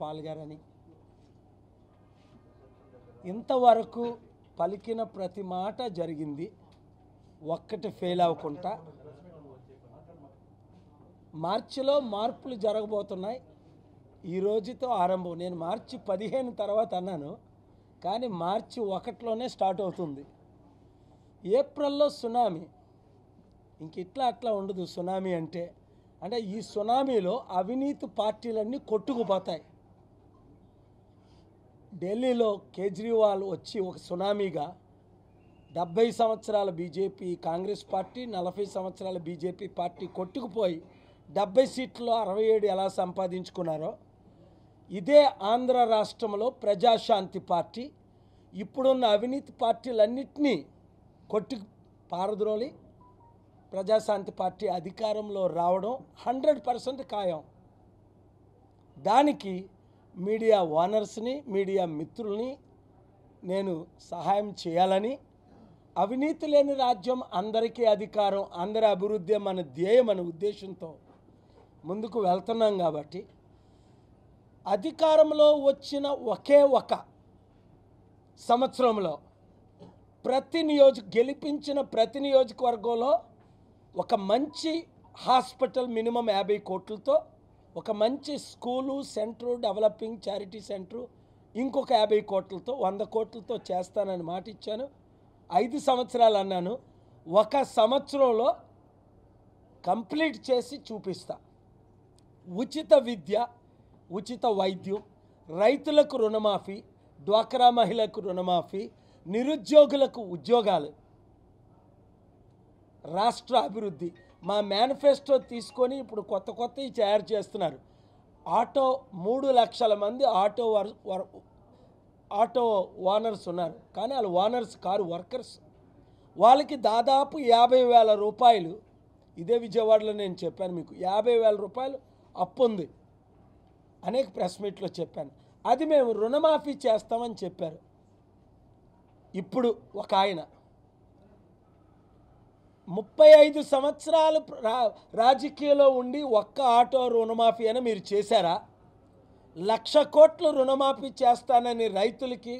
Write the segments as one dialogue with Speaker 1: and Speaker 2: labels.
Speaker 1: పాల్గారని. ఇంతవరకు పలికిన ప్రతి మాట జరిగింది. ఒక్కటి ఫెయిల్ అవ్వకుండా. మార్చిలో మార్పులు జరగబోతున్నాయి. ఈ రోజుతో ఆరంభం. నేను మార్చి పదిహేను తర్వాత అన్నాను. కానీ మార్చి ఒకటిలోనే స్టార్ట్ అవుతుంది. ఏప్రిల్లో సునామీ. ఇంక ఇట్లా అట్లా ఉండదు సునామీ అంటే. అంటే ఈ సునామీలో అవినీతి పార్టీలన్నీ కొట్టుకుపోతాయి. ఢిల్లీలో కేజ్రీవాల్ వచ్చి ఒక సునామీగా డెబ్బై సంవత్సరాల బీజేపీ కాంగ్రెస్ పార్టీ నలభై సంవత్సరాల బీజేపీ పార్టీ కొట్టుకుపోయి డెబ్బై సీట్లో అరవై ఏడు ఎలా సంపాదించుకున్నారో ఇదే ఆంధ్ర రాష్ట్రంలో ప్రజాశాంతి పార్టీ. ఇప్పుడున్న అవినీతి పార్టీలన్నింటినీ కొట్టి పారద్రోలి ప్రజాశాంతి పార్టీ అధికారంలో రావడం హండ్రెడ్ పర్సెంట్ ఖాయం. దానికి మీడియా ఓనర్స్ని మీడియా మిత్రుల్ని నేను సహాయం చేయాలని అవినీతి లేని రాజ్యం అందరికీ అధికారం అందరి అభివృద్ధి మన ధ్యేయం అనే ఉద్దేశంతో ముందుకు వెళ్తున్నాం కాబట్టి అధికారంలో వచ్చిన ఒకే ఒక సంవత్సరంలో ప్రతి నియోజక గెలిపించిన ప్రతి నియోజకవర్గంలో ఒక మంచి హాస్పిటల్ మినిమం యాభై కోట్లతో ఒక మంచి school centre developing charity centre ఇంకొక యాభై కోట్లతో వంద కోట్లతో చేస్తానని మాట ఇచ్చాను. ఐదు సంవత్సరాలు అన్నాను. ఒక సంవత్సరంలో కంప్లీట్ చేసి చూపిస్తా. ఉచిత విద్య ఉచిత వైద్యం రైతులకు రుణమాఫీ డ్వాక్రా మహిళలకు రుణమాఫీ నిరుద్యోగులకు ఉద్యోగాలు రాష్ట్ర అభివృద్ధి మా మేనిఫెస్టో తీసుకొని ఇప్పుడు కొత్త కొత్తవి తయారు చేస్తున్నారు. ఆటో మూడు లక్షల మంది ఆటో వర్ వర్ ఆటో ఓనర్స్ ఉన్నారు. కానీ వాళ్ళు ఓనర్స్ కారు వర్కర్స్. వాళ్ళకి దాదాపు యాభై వేల రూపాయలు ఇదే విజయవాడలో నేను చెప్పాను మీకు యాభై వేల రూపాయలు అప్పు ఉంది. అనేక ప్రెస్ మీట్లో చెప్పాను. అది మేము రుణమాఫీ చేస్తామని చెప్పారు. ఇప్పుడు ఒక ఆయన. ముప్పై ఐదు సంవత్సరాలు రా రాజకీయంలో ఉండి ఒక్క ఆటో రుణమాఫీ అని మీరు చేశారా? లక్ష కోట్లు రుణమాఫీ చేస్తానని రైతులకి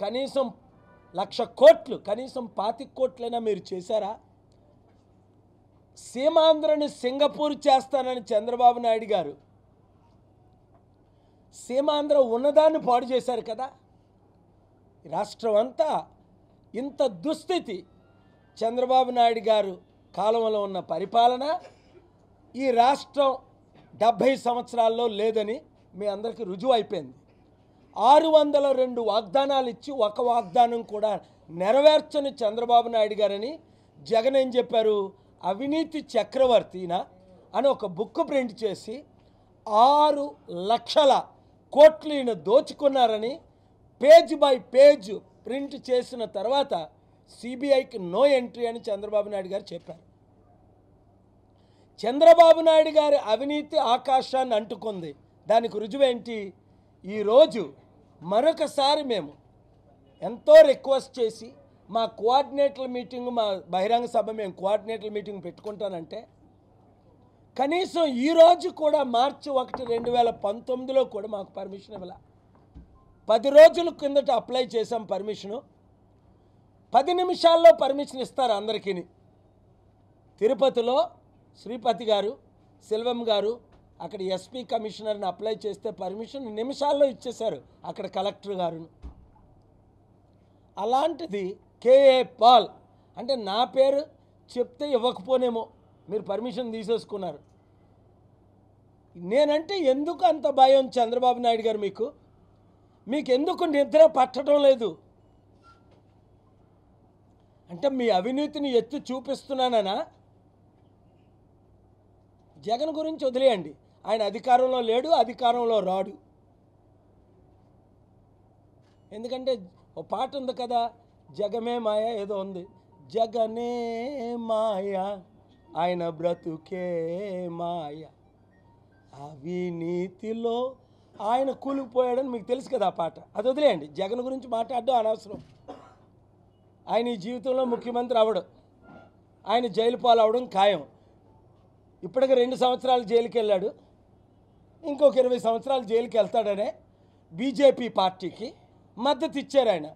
Speaker 1: కనీసం లక్ష కోట్లు కనీసం పాతిక కోట్లైనా మీరు చేశారా? సీమాంధ్రని సింగపూర్ చేస్తానని చంద్రబాబు నాయుడు గారు. సీమాంధ్ర ఉన్నదాన్ని పాడు చేశారు కదా? రాష్ట్రం అంతా ఇంత దుస్థితి. చంద్రబాబు నాయుడు గారు కాలంలో ఉన్న పరిపాలన ఈ రాష్ట్రం డెబ్భై సంవత్సరాల్లో లేదని మీ అందరికీ రుజువు అయిపోయింది. ఆరు వందల రెండు వాగ్దానాలు ఇచ్చి ఒక వాగ్దానం కూడా నెరవేర్చని చంద్రబాబు నాయుడు గారని జగన్ ఏం చెప్పారు? అవినీతి చక్రవర్తిన అని ఒక బుక్ ప్రింట్ చేసి ఆరు లక్షల కోట్లు ఈయన దోచుకున్నారని పేజ్ బై పేజ్ ప్రింట్ చేసిన తర్వాత సిబిఐకి నో ఎంట్రీ అని చంద్రబాబు నాయుడు గారు చెప్పారు. చంద్రబాబు నాయుడు గారి అవినీతి ఆకాశాన్ని అంటుకుంది. దానికి రుజువేంటి? ఈరోజు మరొకసారి మేము ఎంతో రిక్వెస్ట్ చేసి మా కోఆర్డినేటర్ల మీటింగ్ మా బహిరంగ సభ మేము కోఆర్డినేటర్ల మీటింగ్ పెట్టుకుంటానంటే కనీసం ఈరోజు కూడా మార్చి ఒకటి రెండు వేల పంతొమ్మిదిలో కూడా మాకు పర్మిషన్ ఇవ్వాల. పది రోజుల కిందట అప్లై చేసాం పర్మిషను. పది నిమిషాల్లో పర్మిషన్ ఇస్తారు అందరికీ తిరుపతిలో శ్రీపతి గారు సెల్వం గారు అక్కడ ఎస్పీ కమిషనర్ని అప్లై చేస్తే పర్మిషన్ నిమిషాల్లో ఇచ్చేశారు అక్కడ కలెక్టర్ గారు అలాంటిది కేఏ పాల్ అంటే నా పేరు చెప్తే ఇవ్వకపోనేమో మీరు పర్మిషన్ తీసేసుకున్నారు. నేనంటే ఎందుకు అంత భయం చంద్రబాబు నాయుడు గారు మీకు? మీకు ఎందుకు నిద్ర పట్టడం లేదు? అంటే మీ అవినీతిని ఎత్తి చూపిస్తున్నాననా? జగన్ గురించి వదిలేయండి. ఆయన అధికారంలో లేడు అధికారంలో రాడు. ఎందుకంటే ఓ పాట ఉంది కదా జగమే మాయ ఏదో ఉంది. జగనే మాయ ఆయన బ్రతుకే మాయ. అవినీతిలో ఆయన కూలిపోయాడని మీకు తెలుసు కదా ఆ పాట. అది వదిలేయండి. జగన్ గురించి మాట్లాడడం అనవసరం. ఆయన ఈ జీవితంలో ముఖ్యమంత్రి అవడం ఆయన జైలు పాలు అవడం ఖాయం. ఇప్పటికి రెండు సంవత్సరాలు జైలుకి వెళ్ళాడు ఇంకొక ఇరవై సంవత్సరాలు జైలుకి వెళ్తాడనే బీజేపీ పార్టీకి మద్దతు ఇచ్చారు ఆయన.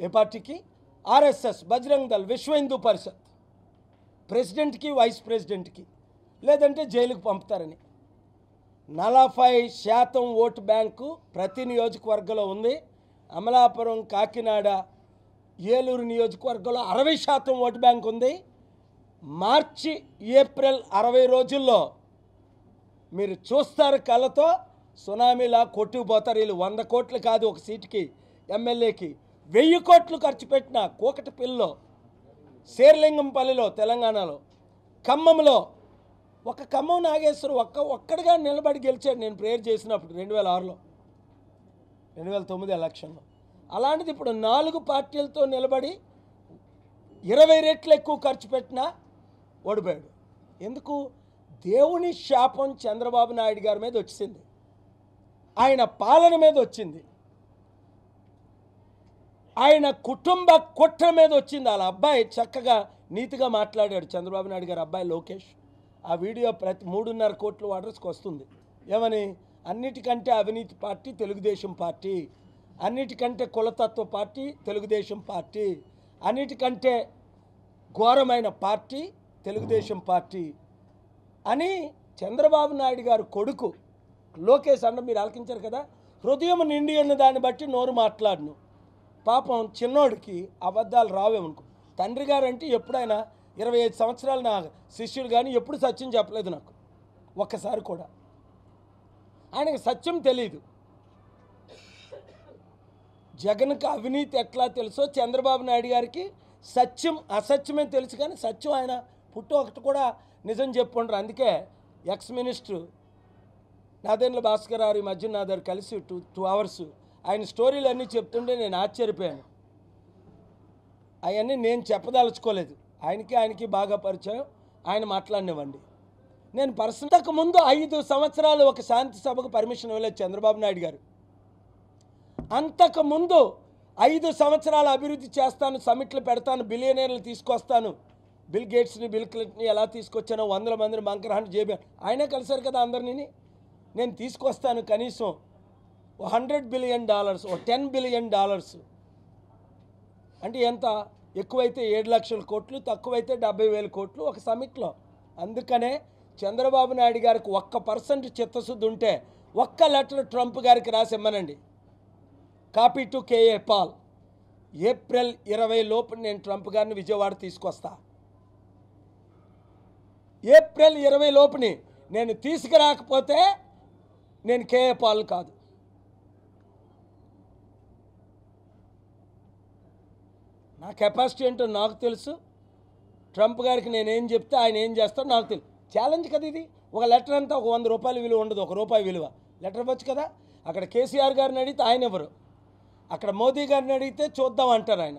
Speaker 1: ఏ పార్టీకి? ఆర్ఎస్ఎస్ బజరంగ్ దళ్ విశ్వ హిందూ పరిషత్. ప్రెసిడెంట్కి వైస్ ప్రెసిడెంట్కి. లేదంటే జైలుకు పంపుతారని. నలభై శాతం ఓటు బ్యాంకు ప్రతి నియోజకవర్గంలో ఉంది. అమలాపురం కాకినాడ ఏలూరు నియోజకవర్గంలో అరవై శాతం ఓటు బ్యాంక్ ఉంది. మార్చి ఏప్రిల్ అరవై రోజుల్లో మీరు చూస్తారు కళ్ళతో సునామీలా కొట్టుకుపోతారు. వీళ్ళు వంద కోట్లు కాదు ఒక సీటుకి ఎమ్మెల్యేకి వెయ్యి కోట్లు ఖర్చు పెట్టిన కూకటి పిల్లో శేర్లింగంపల్లిలో తెలంగాణలో ఖమ్మంలో ఒక ఖమ్మం నాగేశ్వరం ఒక్క ఒక్కడిగా నిలబడి గెలిచాడు. నేను ప్రేయర్ చేసినప్పుడు రెండు వేల ఆరులో రెండు వేల తొమ్మిది ఎలక్షన్లో. అలాంటిది ఇప్పుడు నాలుగు పార్టీలతో నిలబడి ఇరవై రెట్లు ఎక్కువ ఖర్చు పెట్టినా ఓడిపోయాడు. ఎందుకు? దేవుని శాపం చంద్రబాబు నాయుడు గారి మీద వచ్చింది. ఆయన పాలన మీద వచ్చింది. ఆయన కుటుంబ కుట్ర మీద వచ్చింది. వాళ్ళ అబ్బాయి చక్కగా నీతిగా మాట్లాడాడు చంద్రబాబు నాయుడు గారి అబ్బాయి లోకేష్. ఆ వీడియో ప్రతి మూడున్నర కోట్ల వాటర్స్కి వస్తుంది. ఏమని? అన్నిటికంటే అవినీతి పార్టీ తెలుగుదేశం పార్టీ. అన్నిటికంటే కులతత్వ పార్టీ తెలుగుదేశం పార్టీ. అన్నిటికంటే ఘోరమైన పార్టీ తెలుగుదేశం పార్టీ. అని చంద్రబాబు నాయుడు గారు కొడుకు లోకేష్ అన్న మీరు ఆలకించారు కదా హృదయం నిండి ఉన్న దాన్ని బట్టి నోరు మాట్లాడను. పాపం చిన్నోడికి అబద్ధాలు రావేమనుకో. తండ్రి గారు అంటే ఎప్పుడైనా ఇరవై ఐదు సంవత్సరాలు నా శిష్యుడు కానీ ఎప్పుడు సత్యం చెప్పలేదు నాకు. ఒక్కసారి కూడా. ఆయనకు సత్యం తెలియదు జగన్కి అవినీతి ఎట్లా తెలుసో చంద్రబాబు నాయుడు గారికి సత్యం అసత్యమే తెలుసు కానీ సత్యం ఆయన పుట్టు ఒకటి కూడా నిజం చెప్పుండ్రు. అందుకే ఎక్స్ మినిస్టర్ నాదేండ్ల భాస్కర్ గారు ఈ మధ్య నా దగ్గర కలిసి టూ టూ అవర్స్ ఆయన స్టోరీలు అన్నీ చెప్తుంటే నేను ఆశ్చర్యపోయాను. అవన్నీ నేను చెప్పదలుచుకోలేదు. ఆయనకి ఆయనకి బాగా పరిచయం. ఆయన మాట్లాడినివ్వండి. నేను పర్సనల్కి ముందు ఐదు సంవత్సరాలు ఒక శాంతి సభకు పర్మిషన్ ఇవ్వలేదు చంద్రబాబు నాయుడు గారు. అంతకుముందు ఐదు సంవత్సరాల అభివృద్ధి చేస్తాను సమిట్లు పెడతాను బిలియనీర్లు తీసుకొస్తాను. బిల్ గేట్స్ని బిల్ క్లింటన్ని ఎలా తీసుకొచ్చానో వందల మందిని బంకరహాన్ జేబీ ఆయనే కలిశారు కదా అందరినీ నేను తీసుకొస్తాను కనీసం ఓ హండ్రెడ్ బిలియన్ డాలర్స్ ఓ టెన్ బిలియన్ డాలర్స్. అంటే ఎంత? ఎక్కువైతే ఏడు లక్షల కోట్లు తక్కువైతే డెబ్బై వేల కోట్లు ఒక సమిట్లో అందుకనే చంద్రబాబు నాయుడు గారికి ఒక్క పర్సెంట్ చిత్తశుద్ధి ఉంటే ఒక్క లెటర్ ట్రంప్ గారికి రాసి ఇమ్మనండి. Copy to K A Paul. April ఇరవై లోపు నేను ట్రంప్ గారిని విజయవాడ తీసుకొస్తా. ఏప్రిల్ ఇరవై లోపుని నేను తీసుకురాకపోతే నేను కేఏ పాల్ కాదు. నా కెపాసిటీ ఏంటో నాకు తెలుసు. ట్రంప్ గారికి నేను ఏం చెప్తే ఆయన ఏం చేస్తాడో నాకు తెలుసు ఛాలెంజ్ కదా ఇది. ఒక లెటర్ అంతా ఒక వంద రూపాయల విలువ ఉండదు ఒక రూపాయి విలువ. లెటర్ ఇవ్వచ్చు కదా? అక్కడ కేసీఆర్ గారిని అడిగితే ఆయన ఎవరు? అక్కడ మోదీ గారిని అడిగితే చూద్దాం అంటారు ఆయన.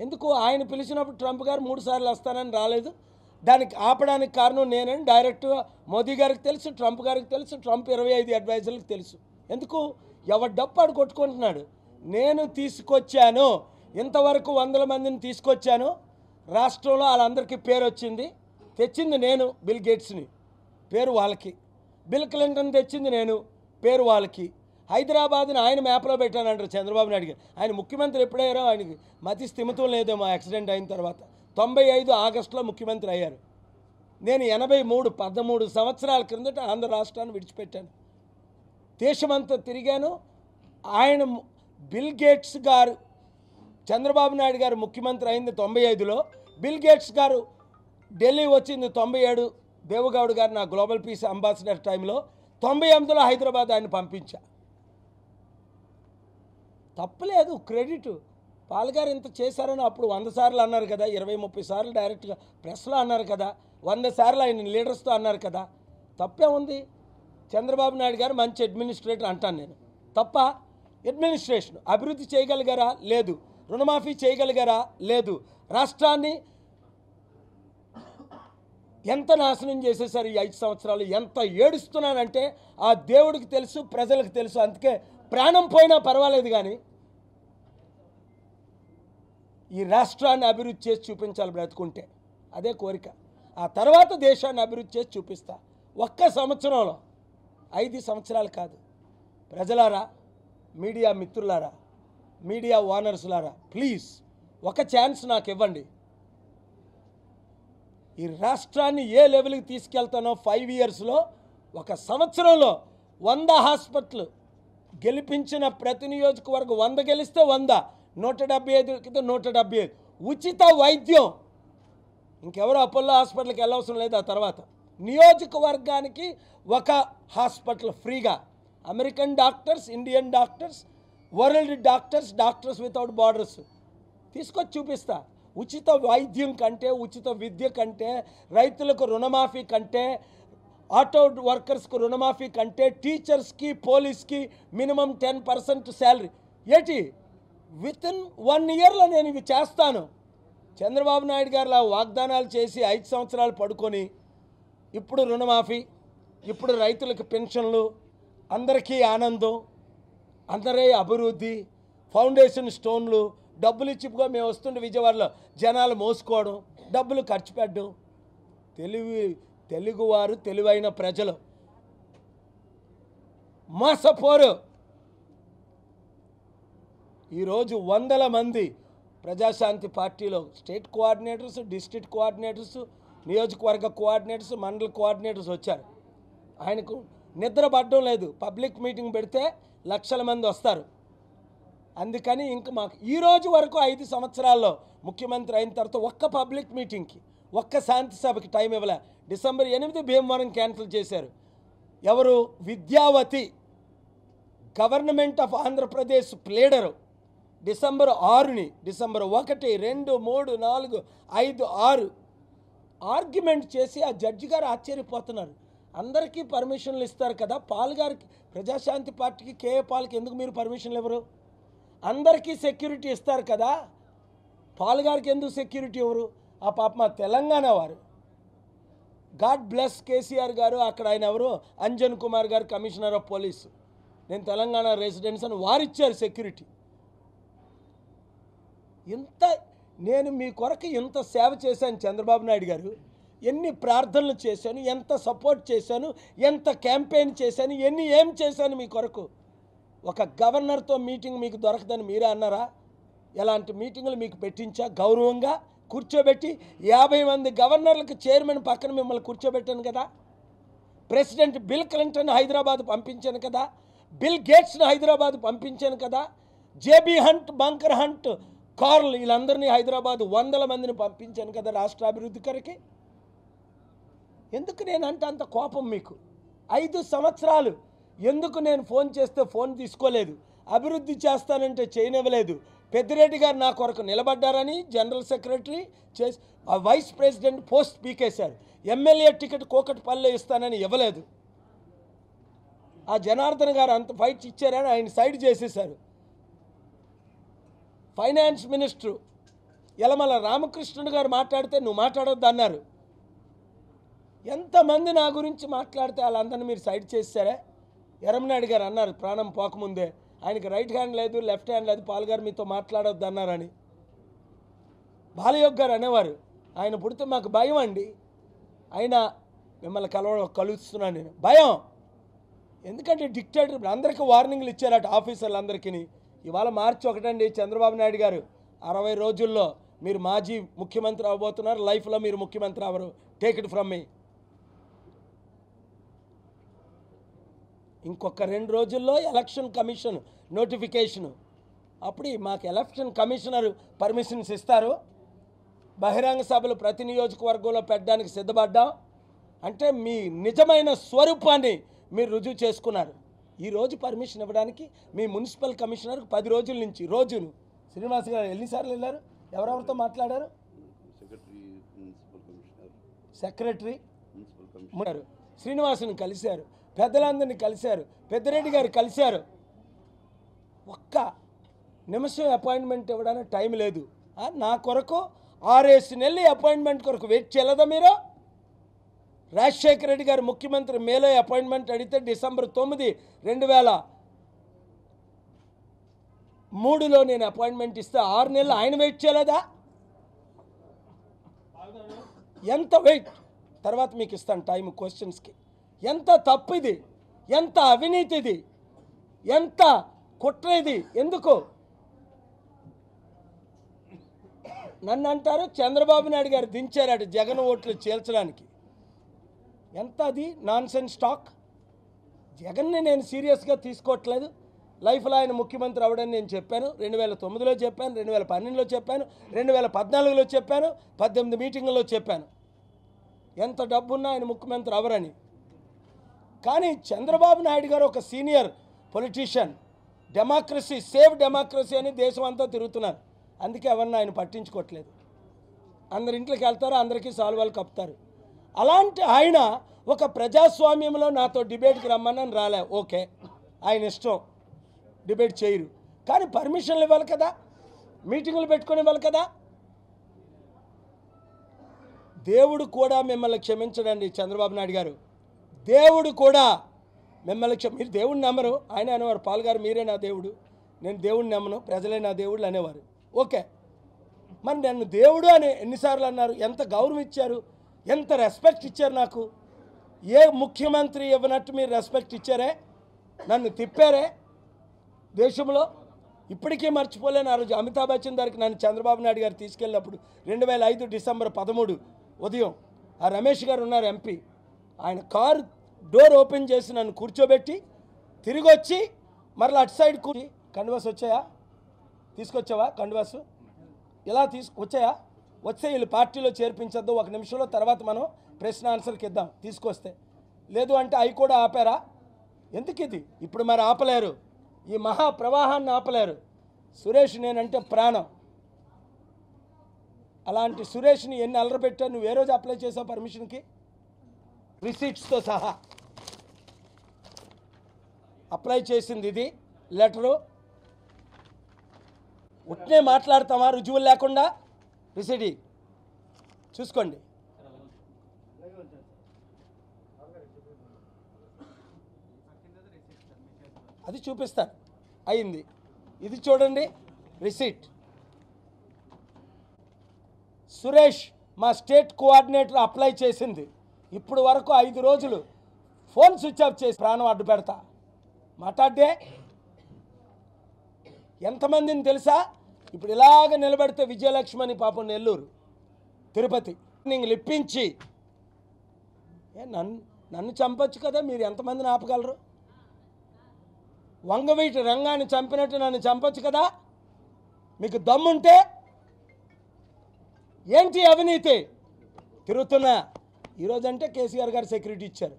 Speaker 1: ఎందుకు? ఆయన పిలిచినప్పుడు ట్రంప్ గారు మూడు సార్లు వస్తానని రాలేదు. దానికి ఆపడానికి కారణం నేనని డైరెక్ట్ మోదీ గారికి తెలుసు ట్రంప్ గారికి తెలుసు ట్రంప్ ఇరవై ఐదు అడ్వైజర్లకు తెలుసు. ఎందుకు? ఎవరి డప్పు ఆడు కొట్టుకుంటున్నాడు. నేను తీసుకొచ్చాను. ఇంతవరకు వందల మందిని తీసుకొచ్చాను. రాష్ట్రంలో వాళ్ళందరికీ పేరు వచ్చింది. తెచ్చింది నేను బిల్ గేట్స్ని. పేరు వాళ్ళకి. బిల్ క్లింటన్ తెచ్చింది నేను. పేరు వాళ్ళకి. హైదరాబాద్ని ఆయన మ్యాప్లో పెట్టానంటారు. చంద్రబాబు నాయుడు గారు ఆయన ముఖ్యమంత్రి ఎప్పుడయ్యారో ఆయనకి మతి స్థిమితం లేదేమో యాక్సిడెంట్ అయిన తర్వాత. తొంభై ఐదు ఆగస్టులో ముఖ్యమంత్రి అయ్యారు. నేను ఎనభై మూడు పదమూడు సంవత్సరాల క్రిందట ఆంధ్ర రాష్ట్రాన్ని విడిచిపెట్టాను. దేశమంతా తిరిగాను. ఆయన బిల్ గేట్స్ గారు చంద్రబాబు నాయుడు గారు ముఖ్యమంత్రి అయింది తొంభై ఐదులో. బిల్ గేట్స్ గారు ఢిల్లీ వచ్చింది తొంభై ఏడు. దేవగౌడ్ గారు నా గ్లోబల్ పీస్ అంబాసిడర్ టైంలో. తొంభై ఎనిమిదిలో హైదరాబాద్ ఆయన పంపించా. తప్పలేదు క్రెడిట్. పాల్గారు ఇంత చేశారని అప్పుడు వంద సార్లు అన్నారు కదా ఇరవై ముప్పై సార్లు డైరెక్ట్గా ప్రెస్లో అన్నారు కదా వంద సార్లు ఆయన లీడర్స్తో అన్నారు కదా తప్పే ఉంది. చంద్రబాబు నాయుడు గారు మంచి అడ్మినిస్ట్రేటర్ అంటాను నేను. తప్ప అడ్మినిస్ట్రేషన్ అభివృద్ధి చేయగలిగారా? లేదు. రుణమాఫీ చేయగలిగారా? లేదు. రాష్ట్రాన్ని ఎంత నాశనం చేసేసారు ఈ ఐదు సంవత్సరాలు? ఎంత ఏడుస్తున్నానంటే ఆ దేవుడికి తెలుసు ప్రజలకు తెలుసు. అందుకే ప్రాణం పోయినా పర్వాలేదు కానీ ఈ రాష్ట్రాన్ని అభివృద్ధి చేసి చూపించాలి బ్రతుకుంటే. అదే కోరిక. ఆ తర్వాత దేశాన్ని అభివృద్ధి చేసి చూపిస్తా. ఒక్క సంవత్సరంలో ఐదు సంవత్సరాలు కాదు. ప్రజలారా మీడియా మిత్రులారా మీడియా ఓనర్స్లారా ప్లీజ్ ఒక ఛాన్స్ నాకు ఇవ్వండి. ఈ రాష్ట్రాన్ని ఏ లెవెల్కి తీసుకెళ్తానో ఫైవ్ ఇయర్స్లో ఒక సంవత్సరంలో వంద హాస్పిటల్ గెలిపించిన ప్రతి నియోజకవర్గం వంద గెలిస్తే వంద. నూట డెబ్బై కింద నూట డెబ్బై ఐదు. ఉచిత వైద్యం. ఇంకెవరు అపోలో హాస్పిటల్కి వెళ్ళవసరం లేదు ఆ తర్వాత. నియోజకవర్గానికి ఒక హాస్పిటల్ ఫ్రీగా. American doctors Indian doctors world doctors doctors without borders. తీసుకొచ్చి చూపిస్తా. ఉచిత వైద్యం కంటే ఉచిత విద్య కంటే రైతులకు రుణమాఫీ కంటే ఆటో వర్కర్స్కి రుణమాఫీ కంటే టీచర్స్కి పోలీస్కి మినిమం టెన్ పర్సెంట్ శాలరీ. ఏంటి? విత్ ఇన్ వన్ ఇయర్లో నేను ఇవి చేస్తాను. చంద్రబాబు నాయుడు గారు వాగ్దానాలు చేసి ఐదు సంవత్సరాలు పడుకొని ఇప్పుడు రుణమాఫీ ఇప్పుడు రైతులకు పెన్షన్లు అందరికీ ఆనందం అందరే అభివృద్ధి ఫౌండేషన్ స్టోన్లు డబ్బులు ఇచ్చిపుగా మేము వస్తుండే విజయవాడలో జనాలు మోసుకోవడం డబ్బులు ఖర్చు పెట్టడం. తెలివి తెలుగువారు తెలివైన ప్రజలు. మోసపోరు. ఈరోజు వందల మంది ప్రజాశాంతి పార్టీలో స్టేట్ కోఆర్డినేటర్స్ డిస్ట్రిక్ట్ కోఆర్డినేటర్స్ నియోజకవర్గ కోఆర్డినేటర్స్ మండల కోఆర్డినేటర్స్ వచ్చారు. ఆయనకు నిద్ర పడడం లేదు. పబ్లిక్ మీటింగ్ పెడితే లక్షల మంది వస్తారు. అందుకని ఇంక మాకు ఈ రోజు వరకు ఐదు సంవత్సరాల్లో ముఖ్యమంత్రి అయిన తర్వాత ఒక్క పబ్లిక్ మీటింగ్కి ఒక్క శాంతి సభకి టైం ఇవ్వలే. డిసెంబర్ ఎనిమిది భీమవరం క్యాన్సిల్ చేశారు. ఎవరు? Vidyavathi. Government of Andhra Pradesh pleader. December ఆరుని డిసెంబర్ ఒకటి రెండు మూడు నాలుగు ఐదు ఆరు. ఆర్గ్యుమెంట్ చేసి ఆ జడ్జి గారు ఆశ్చర్యపోతున్నారు. అందరికీ పర్మిషన్లు ఇస్తారు కదా పాల్ గారికి ప్రజాశాంతి పార్టీకి కేఏ పాల్కి ఎందుకు మీరు పర్మిషన్లు ఇవ్వరు? అందరికీ సెక్యూరిటీ ఇస్తారు కదా పాల్ గారికి ఎందుకు సెక్యూరిటీ ఇవ్వరు? ఆ పాప మా తెలంగాణ వారు. గాడ్ బ్లెస్ కేసీఆర్ గారు అక్కడ ఆయన ఎవరు? అంజన్ కుమార్ గారు కమిషనర్ ఆఫ్ పోలీసు. నేను తెలంగాణ రెసిడెన్స్ అని వారిచ్చారు సెక్యూరిటీ. ఇంత నేను మీ కొరకు ఇంత సేవ చేశాను చంద్రబాబు నాయుడు గారు. ఎన్ని ప్రార్థనలు చేశాను ఎంత సపోర్ట్ చేశాను ఎంత క్యాంపెయిన్ చేశాను ఎన్ని ఏం చేశాను మీ కొరకు. ఒక గవర్నర్తో మీటింగ్ మీకు దొరకదని మీరే అన్నారా? ఎలాంటి మీటింగులు మీకు పెట్టించా? గౌరవంగా కూర్చోబెట్టి యాభై మంది గవర్నర్లకు చైర్మన్ పక్కన మిమ్మల్ని కూర్చోబెట్టాను కదా. ప్రెసిడెంట్ బిల్ క్లింటన్ హైదరాబాద్ పంపించాను కదా. బిల్ గేట్స్ను హైదరాబాద్ పంపించాను కదా. J B hunt bunker hunt Carl వీళ్ళందరినీ హైదరాబాద్ వందల మందిని పంపించాను కదా రాష్ట్ర అభివృద్ధి కొరకి. ఎందుకు నేను అంటే అంత కోపం మీకు? ఐదు సంవత్సరాలు ఎందుకు నేను ఫోన్ చేస్తే ఫోన్ తీసుకోలేదు? అభివృద్ధి చేస్తానంటే చేయనివ్వలేదు. పెద్దిరెడ్డి గారు నా కొరకు నిలబడ్డారని జనరల్ సెక్రటరీ చేసి ఆ వైస్ ప్రెసిడెంట్ పోస్ట్ పీకేశారు. ఎమ్మెల్యే టికెట్ కోకటిపల్లిలో ఇస్తానని ఇవ్వలేదు. ఆ జనార్దన్ గారు అంత ఫైట్ ఇచ్చారని ఆయన సైడ్ చేసేశారు. ఫైనాన్స్ మినిస్టర్ యలమల రామకృష్ణుడు గారు మాట్లాడితే నువ్వు మాట్లాడొద్దు అన్నారు. ఎంతమంది నా గురించి మాట్లాడితే వాళ్ళందరినీ మీరు సైడ్ చేశారే ఎరమనాయుడు గారు అన్నారు ప్రాణం పోకముందే. ఆయనకి రైట్ హ్యాండ్ లేదు లెఫ్ట్ హ్యాండ్ లేదు. పాలుగారు మీతో మాట్లాడొద్దు అన్నారని. బాలయోగ్ గారు అనేవారు ఆయన పుడితే మాకు భయం అండి. అయినా మిమ్మల్ని కలవ కలుస్తున్నాను నేను. భయం! ఎందుకంటే డిక్టేటర్ అందరికీ వార్నింగ్లు ఇచ్చారట ఆఫీసర్లందరికీ ఇవాళ మార్చి ఒకటండి చంద్రబాబు నాయుడు గారు. అరవై రోజుల్లో మీరు మాజీ ముఖ్యమంత్రి అవ్వబోతున్నారు. లైఫ్లో మీరు ముఖ్యమంత్రి అవ్వరు. టేక్ ఇట్ ఫ్రమ్ మీ ఇంకొక రెండు రోజుల్లో ఎలక్షన్ కమిషన్ నోటిఫికేషను అప్పుడు మాకు ఎలక్షన్ కమిషనర్ పర్మిషన్స్ ఇస్తారు. బహిరంగ సభలు ప్రతి నియోజకవర్గంలో పెట్టడానికి సిద్ధపడ్డాం. అంటే మీ నిజమైన స్వరూపాన్ని మీరు రుజువు చేసుకున్నారు. ఈ రోజు పర్మిషన్ ఇవ్వడానికి మీ మున్సిపల్ కమిషనర్ పది రోజుల నుంచి రోజును. శ్రీనివాస్ గారు ఎన్నిసార్లు వెళ్ళారు? ఎవరెవరితో మాట్లాడారు?
Speaker 2: సెక్రటరీ
Speaker 1: ఉన్నారు శ్రీనివాసుని కలిశారు పెద్దలందరినీ కలిశారు పెద్దిరెడ్డి గారు కలిశారు. ఒక్క నిమిషం అపాయింట్మెంట్ ఇవ్వడానికి టైం లేదు. నా కొరకు ఆరేసి నెలలు అపాయింట్మెంట్ కొరకు వెయిట్ చేయలేదా మీరు? రాజశేఖర రెడ్డి గారు ముఖ్యమంత్రి మేలో అపాయింట్మెంట్ అడిగితే డిసెంబర్ తొమ్మిది రెండు వేల మూడులో నేను అపాయింట్మెంట్ ఇస్తే ఆరు నెలలు ఆయన వెయిట్ చేయలేదా? ఎంత వెయిట్? తర్వాత మీకు ఇస్తాను టైం క్వశ్చన్స్కి. ఎంత తప్పు ఇది ఎంత అవినీతిది? ఎంత కుట్ర ఇది ఎందుకు? నన్ను అంటారు చంద్రబాబు నాయుడు గారు దించారట జగన్ ఓట్లు చేల్చడానికి. ఎంత అది నాన్ సెన్స్ స్టాక్? జగన్ని నేను సీరియస్గా తీసుకోవట్లేదు. లైఫ్లో ఆయన ముఖ్యమంత్రి అవడని నేను చెప్పాను. రెండు వేల తొమ్మిదిలో చెప్పాను రెండు వేల పన్నెండులో చెప్పాను రెండు వేల పద్నాలుగులో చెప్పాను పద్దెనిమిది మీటింగుల్లో చెప్పాను. ఎంత డబ్బున్నా ఆయన ముఖ్యమంత్రి అవరని కానీ చంద్రబాబు నాయుడు గారు ఒక senior politician. Democracy save democracy అని దేశం అంతా తిరుగుతున్నారు. అందుకే ఎవరిని ఆయన పట్టించుకోవట్లేదు. అందరి ఇంట్లోకి వెళ్తారు అందరికీ సాల్వాలు కప్పుతారు. అలాంటి ఆయన ఒక ప్రజాస్వామ్యంలో నాతో డిబేట్కి రమ్మని రాలే. ఓకే. ఆయన ఇష్టం. డిబేట్ చేయరు. కానీ పర్మిషన్లు ఇవ్వాలి కదా? మీటింగులు పెట్టుకొని ఇవ్వాలి కదా? దేవుడు కూడా మిమ్మల్ని క్షమించడండి చంద్రబాబు నాయుడు గారు. దేవుడు కూడా మిమ్మల్ని క్షమ మీరు దేవుడిని నమ్మరు. ఆయన అనేవారు. పాల్ గారు మీరే నా దేవుడు. నేను దేవుడిని నమ్మను. ప్రజలే నా దేవుళ్ళు అనేవారు. ఓకే. మరి నన్ను దేవుడు అని ఎన్నిసార్లు అన్నారు? ఎంత గౌరవం ఇచ్చారు? ఎంత రెస్పెక్ట్ ఇచ్చారు నాకు? ఏ ముఖ్యమంత్రి ఇవ్వనట్టు మీరు రెస్పెక్ట్ ఇచ్చారే? నన్ను తిప్పారే? దేశంలో ఇప్పటికీ మర్చిపోలేను ఆ రోజు అమితాబ్ బచ్చన్ దగ్గరికి నన్ను చంద్రబాబు నాయుడు గారు తీసుకెళ్ళినప్పుడు రెండు వేల ఐదు డిసెంబర్ పదమూడు ఉదయం ఆ రమేష్ గారు ఉన్నారు ఎంపీ ఆయన కారు డోర్ ఓపెన్ చేసి నన్ను కూర్చోబెట్టి తిరిగి వచ్చి మరలా అటు సైడ్ కూర్చి కండువాస్ వచ్చాయా? తీసుకొచ్చావా? కండువాసు? ఇలా తీసుకు వచ్చాయా? వచ్చే వీళ్ళు పార్టీలో చేర్పించద్దు ఒక నిమిషంలో తర్వాత మనం ప్రశ్న ఆన్సర్కి ఇద్దాం తీసుకొస్తే. లేదు అంటే అవి కూడా ఆపారా? ఎందుకు ఇది? ఇప్పుడు మరి ఆపలేరు. ఈ మహా ప్రవాహాన్ని ఆపలేరు. సురేష్ నేనంటే ప్రాణం. అలాంటి సురేష్ని ఎన్ని అల్లరపెట్టా నువ్వు ఏ రోజు అప్లై చేసావు పర్మిషన్కి? రిసీట్స్తో సహా. అప్లై చేసింది ఇది లెటరు. ఉట్నే మాట్లాడతామా? రుజువులు లేకుండా? రిసిడి చూసుకోండి. అది చూపిస్తాను అయింది. ఇది చూడండి రిసీట్. సురేష్ మా స్టేట్ కోఆర్డినేటర్ అప్లై చేసింది. ఇప్పుడు వరకు ఐదు రోజులు ఫోన్ స్విచ్ ఆఫ్ చేసి ప్రాణం అడ్డు పెడతా మాట్లాడే ఎంతమందిని తెలుసా? ఇప్పుడు ఇలాగ నిలబెడితే విజయలక్ష్మి అని పాపం నెల్లూరు తిరుపతి నేను లిప్పించి ఏ నన్ను నన్ను చంపొచ్చు కదా మీరు ఎంతమందిని ఆపగలరు? వంగవీటి రంగాన్ని చంపినట్టు నన్ను చంపొచ్చు కదా? మీకు దమ్ముంటే ఏంటి అవినీతి? తిరుగుతున్నా. ఈరోజంటే కేసీఆర్ గారు సెక్యూరిటీ ఇచ్చారు.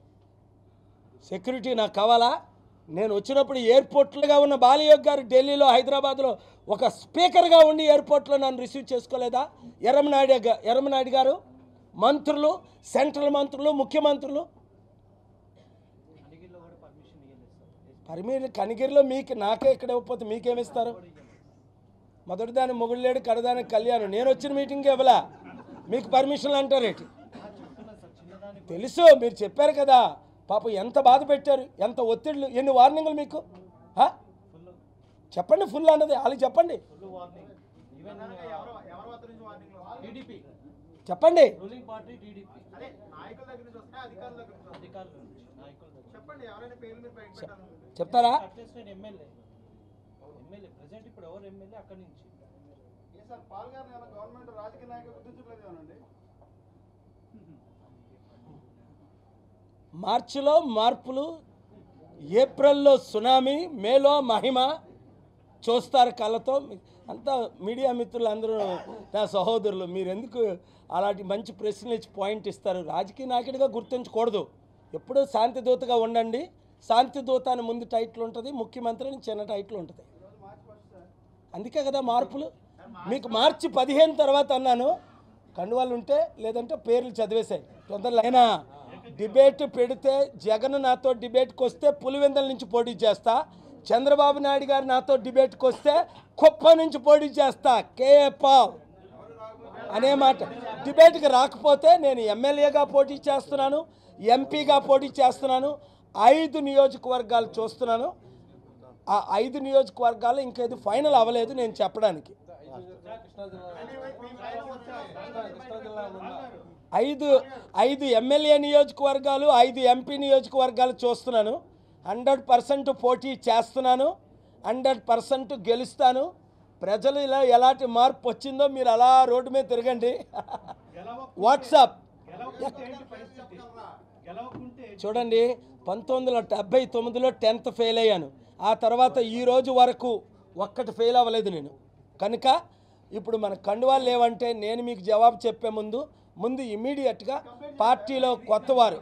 Speaker 1: సెక్యూరిటీ నాకు కావాలా? నేను వచ్చినప్పుడు ఎయిర్పోర్ట్లుగా ఉన్న బాలయోగ్ గారు ఢిల్లీలో హైదరాబాద్లో ఒక స్పీకర్గా ఉండి ఎయిర్పోర్ట్లో నన్ను రిసీవ్ చేసుకోలేదా? ఎర్రమనాయుడు గా- ఎర్రమనాయుడు గారు మంత్రులు సెంట్రల్ మంత్రులు ముఖ్యమంత్రులు? పర్మిషన్ కనిగిరిలో మీకు నాకే ఇక్కడ ఇవ్వకపోతే మీకేమిస్తారు మొదటి దాని మొగుళ్ళేడు కడదానికి కళ్యాణం. నేను వచ్చిన మీటింగ్కి ఇవ్వలా మీకు పర్మిషన్లు అంటారేటి? తెలుసు మీరు చెప్పారు కదా. పాపం ఎంత బాధ పెట్టారు ఎంత ఒత్తిళ్ళు ఎన్ని వార్నింగ్లు మీకు? హా? చెప్పండి ఫుల్ అన్నది వాళ్ళకి చెప్పండి. చెప్పండి.
Speaker 3: Ruling party TDP.
Speaker 4: అదే నాయకుల దగ్గర నుంచి వస్తున్నాయి అధికారుల దగ్గర నుంచి వస్తున్నాయి
Speaker 3: అధికారుల నుంచి నాయకుల దగ్గర.
Speaker 4: చెప్పండి ఎవరైనా పేర్లు మీరు బయట పెట్టాలి
Speaker 1: చెప్తారా?
Speaker 3: అట్లీస్ట్ నేను ఎమ్మెల్యే. ఎమ్మెల్యే ప్రజెంట్ ఇప్పుడు ఎవరు ఎమ్మెల్యే? అక్కడి నుంచి.
Speaker 4: ఏ సార్ పాల్ గారిని ఏమైనా గవర్నమెంట్ రాజకీయ నాయకులు
Speaker 1: మార్చిలో మార్పులు ఏప్రిల్లో సునామీ మేలో మహిమ చూస్తారు కళ్ళతో. అంతా మీడియా మిత్రులు అందరూ నా సహోదరులు మీరు ఎందుకు అలాంటి మంచి ప్రశ్నలు ఇచ్చి పాయింట్ ఇస్తారు? రాజకీయ నాయకుడిగా గుర్తించకూడదు. ఎప్పుడూ శాంతి దూతగా ఉండండి. శాంతి దూత అని ముందు టైటిల్ ఉంటుంది ముఖ్యమంత్రి అని చిన్న టైటిల్ ఉంటుంది. అందుకే కదా మార్పులు. మీకు మార్చి పదిహేను తర్వాత అన్నాను. కండువాళ్ళు ఉంటే లేదంటే పేర్లు చదివేశాయి. తొందరలో అయినా డిబేట్ పెడితే జగన్ నాతో డిబేట్కి వస్తే పులివెందల నుంచి పోటీ చేస్తా. చంద్రబాబు నాయుడు గారు నాతో డిబేట్కి వస్తే కుప్ప నుంచి పోటీ చేస్తా. కేఏ పాల్ అనే మాట. డిబేట్కి రాకపోతే నేను ఎమ్మెల్యేగా పోటీ చేస్తున్నాను ఎంపీగా పోటీ చేస్తున్నాను ఐదు నియోజకవర్గాలు చూస్తున్నాను. ఆ ఐదు నియోజకవర్గాలు ఇంకేది ఫైనల్ అవ్వలేదు నేను చెప్పడానికి. ఐదు ఐదు ఎమ్మెల్యే నియోజకవర్గాలు ఐదు ఎంపీ నియోజకవర్గాలు చూస్తున్నాను. హండ్రెడ్ పర్సెంట్ పోటీ చేస్తున్నాను. హండ్రెడ్ పర్సెంట్ గెలుస్తాను. ప్రజలు ఇలా ఎలాంటి మార్పు వచ్చిందో మీరు అలా రోడ్డు మీద తిరగండి. వాట్సాప్. చూడండి పంతొమ్మిది వందల డెబ్బై తొమ్మిదిలో టెన్త్ ఫెయిల్ అయ్యాను. ఆ తర్వాత ఈ రోజు వరకు ఒక్కటి ఫెయిల్ అవ్వలేదు నేను. కనుక ఇప్పుడు మన కండువాలు లేవంటే నేను మీకు జవాబు చెప్పే ముందు ముందు ఇమీడియట్గా పార్టీలో కొత్తవారు.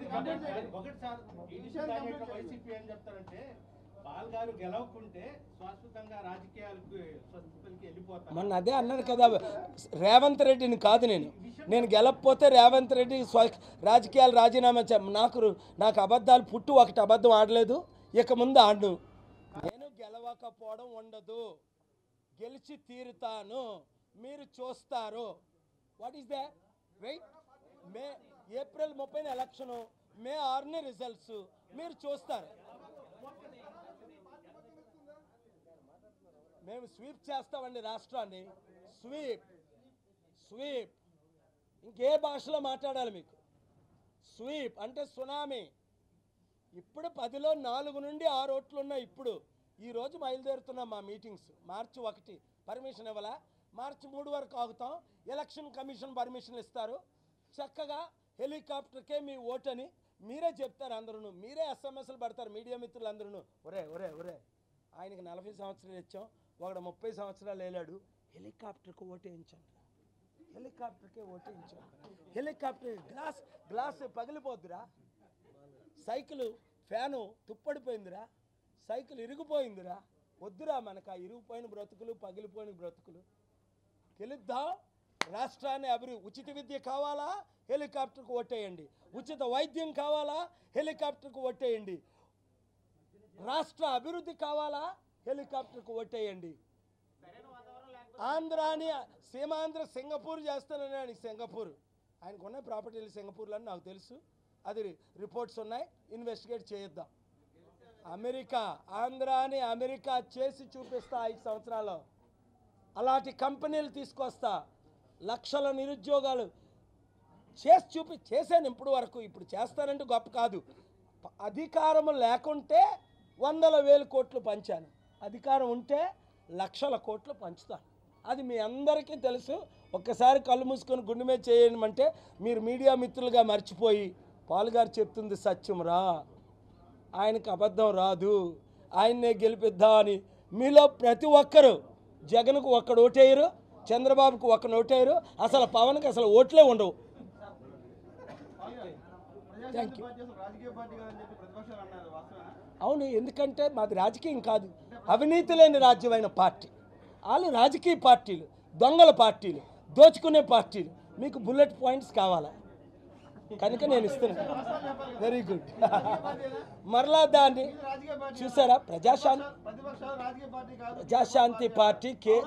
Speaker 1: మొన్న అదే అన్నారు కదా రేవంత్ రెడ్డిని కాదు నేను. నేను గెలకపోతే రేవంత్ రెడ్డి స్వ రాజకీయాలు రాజీనామా చే నాకు నాకు అబద్ధాలు పుట్టు ఒకటి అబద్ధం ఆడలేదు. ఇక ముందు ఆడను నేను గెలవకపోవడం ఉండదు. గెలిచి తీరుతాను. మీరు చూస్తారు. What is the wait May April ముప్పైన ఎలక్షను మే ఆరుని రిజల్ట్స్ మీరు చూస్తారు. మేము స్వీప్ చేస్తామండి రాష్ట్రాన్ని. స్వీప్ స్వీప్ ఇంకే భాషలో మాట్లాడాలి మీకు. స్వీప్ అంటే సునామీ ఇప్పుడు పదిలో నాలుగు నుండి ఆరు ఓట్లు ఉన్నాయి ఇప్పుడు. ఈ రోజు బయలుదేరుతున్నాం మా మీటింగ్స్ మార్చి ఒకటి. పర్మిషన్ ఇవ్వాలా? మార్చి మూడు వరకు ఆగుతాం. ఎలక్షన్ కమిషన్ పర్మిషన్ ఇస్తారు. చక్కగా హెలికాప్టర్కే మీ ఓటని మీరే చెప్తారు అందరూ మీరే ఎస్ఎంఎస్లు పడతారు మీడియా మిత్రులు అందరూ ఒరే ఒరే ఒరే. ఆయనకి నలభై సంవత్సరాలు ఇచ్చాం. ఒకడు ముప్పై సంవత్సరాలు వెళ్ళాడు హెలికాప్టర్కి ఓటేయించండి. హెలికాప్టర్కే ఓటేయించాం హెలికాప్టర్ గ్లాస్ గ్లాస్ పగిలిపోద్దురా. సైకిల్ ఫ్యాను తుప్పడిపోయిందిరా. సైకిల్ ఇరిగిపోయిందిరా. వద్దురా మనకు ఆ ఇరిగిపోయిన బ్రతుకులు పగిలిపోయిన బ్రతుకులు. గెలుద్దాం. రాష్ట్రాన్ని అభివృద్ధి ఉచిత విద్య కావాలా? హెలికాప్టర్కు ఒట్టేయండి ఉచిత వైద్యం కావాలా? హెలికాప్టర్కు ఒట్టేయండి రాష్ట్ర అభివృద్ధి కావాలా? హెలికాప్టర్కు ఒట్టేయండి ఆంధ్రాని సీమాంధ్ర సింగపూర్ చేస్తానని ఆయన సింగపూర్. ఆయనకు ఉన్నాయి ప్రాపర్టీలు సింగపూర్లో అని నాకు తెలుసు. అది రిపోర్ట్స్ ఉన్నాయి. ఇన్వెస్టిగేట్ చేయిద్దాం. అమెరికా ఆంధ్రాని అమెరికా చేసి చూపిస్తా ఐదు సంవత్సరాల్లో. అలాంటి కంపెనీలు తీసుకొస్తా. లక్షల నిరుద్యోగాలు చేసి చూపి చేశాను ఇప్పుడు వరకు. ఇప్పుడు చేస్తానంటే గొప్ప కాదు. అధికారం లేకుంటే వందల వేలు కోట్లు పంచాను. అధికారం ఉంటే లక్షల కోట్లు పంచుతాను. అది మీ అందరికీ తెలుసు. ఒక్కసారి కళ్ళు మూసుకొని గుండె మీద చేయమంటే మీరు మీడియా మిత్రులుగా మర్చిపోయి పాలుగారు చెప్తుంది సత్యం రా. ఆయనకు అబద్ధం రాదు. ఆయన్నే గెలిపిద్దామని మీలో ప్రతి ఒక్కరు జగన్కు ఒక్కడు ఓటేయరు చంద్రబాబుకు ఒక్క ఓటేయరు అసలు పవన్కి అసలు ఓట్లే ఉండవు.
Speaker 4: థ్యాంక్ యూ
Speaker 1: అవును ఎందుకంటే మాది రాజకీయం కాదు. అవినీతి లేని రాజ్యమైన పార్టీ. వాళ్ళు రాజకీయ పార్టీలు దొంగల పార్టీలు దోచుకునే పార్టీలు. మీకు బుల్లెట్ పాయింట్స్ కావాలా? కనుక నేను ఇస్తున్నాను వెరీ గుడ్ మరలా దాన్ని చూసారా? ప్రజాశాంతి ప్రజాశాంతి పార్టీ కే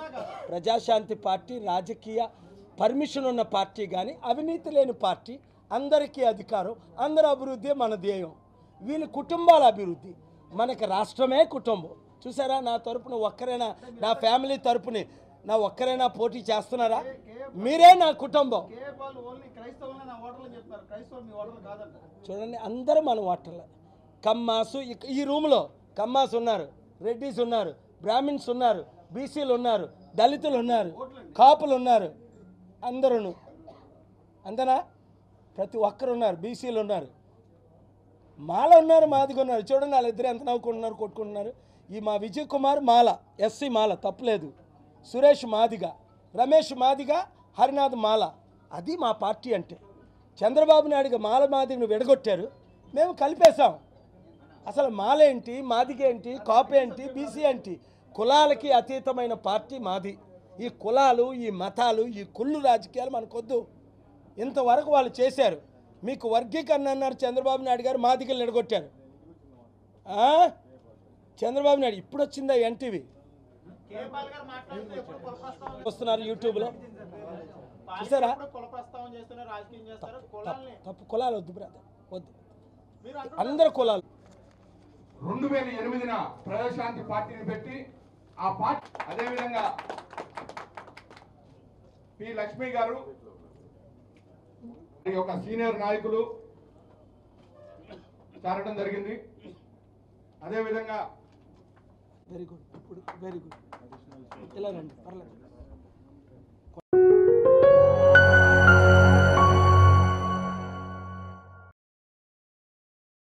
Speaker 1: ప్రజాశాంతి పార్టీ రాజకీయ పర్మిషన్ ఉన్న పార్టీ కానీ అవినీతి లేని పార్టీ అందరికీ అధికారం అందరి అభివృద్ధి మన ధ్యేయం. వీళ్ళ కుటుంబాల అభివృద్ధి. మనకి రాష్ట్రమే కుటుంబం. చూసారా? నా తరపున ఒక్కరైనా నా ఫ్యామిలీ తరపుని నా ఒక్కరైనా పోటీ చేస్తున్నారా? మీరే నా కుటుంబం. చూడండి అందరూ మన ఓటర్లే. కమ్మాసు ఈ రూమ్లో కమ్మాస్ ఉన్నారు రెడ్డిస్ ఉన్నారు బ్రాహ్మిన్స్ ఉన్నారు బీసీలు ఉన్నారు దళితులు ఉన్నారు కాపులు ఉన్నారు అందరూ అంతేనా? ప్రతి ఒక్కరు ఉన్నారు బీసీలు ఉన్నారు. మాల ఉన్నారు మాదిగా ఉన్నారు. చూడండి వాళ్ళిద్దరు ఎంత నవ్వుకుంటున్నారు కొట్టుకుంటున్నారు. ఈ మా విజయ్ కుమార్ మాల ఎస్సీ మాల తప్పులేదు. సురేష్ మాదిగ రమేష్ మాదిగ హరినాథ్ మాల. అది మా పార్టీ అంటే. చంద్రబాబు నాయుడుగా మాల మాదిగను విడగొట్టారు. మేము కలిపేశాం. అసలు మాలేంటి మాదిగేంటి కాపేంటి బీసీ ఏంటి? కులాలకి అతీతమైన పార్టీ మాది. ఈ కులాలు ఈ మతాలు ఈ కుళ్ళు రాజకీయాలు మనకొద్దు. ఇంతవరకు వాళ్ళు చేశారు. మీకు వర్గీకరణ అన్నారు చంద్రబాబు నాయుడు గారు మాదిగలు నిడగొట్టారు చంద్రబాబు నాయుడు ఇప్పుడు వచ్చిందా ఎన్టీవీ? వస్తున్నారు యూట్యూబ్లో చూసారా?
Speaker 4: ఎప్పుడు కుల ప్రస్తావన చేస్తున్నారు రాజకీయం చేస్తారు. కులాల్ని
Speaker 1: తప్పు కులాలు వద్దు బ్రదర్ వద్దు. అందరు కులాలు.
Speaker 5: రెండు వేల ఎనిమిదిన ప్రజాశాంతి పార్టీని పెట్టి ఆ పార్టీ అదేవిధంగా పి లక్ష్మి గారు ఈ యొక్క సీనియర్ నాయకులు చేరడం జరిగింది. అదేవిధంగా
Speaker 1: వెరీ గుడ్ ఇప్పుడు వెరీ గుడ్ ఇలా రండి పర్లేదు.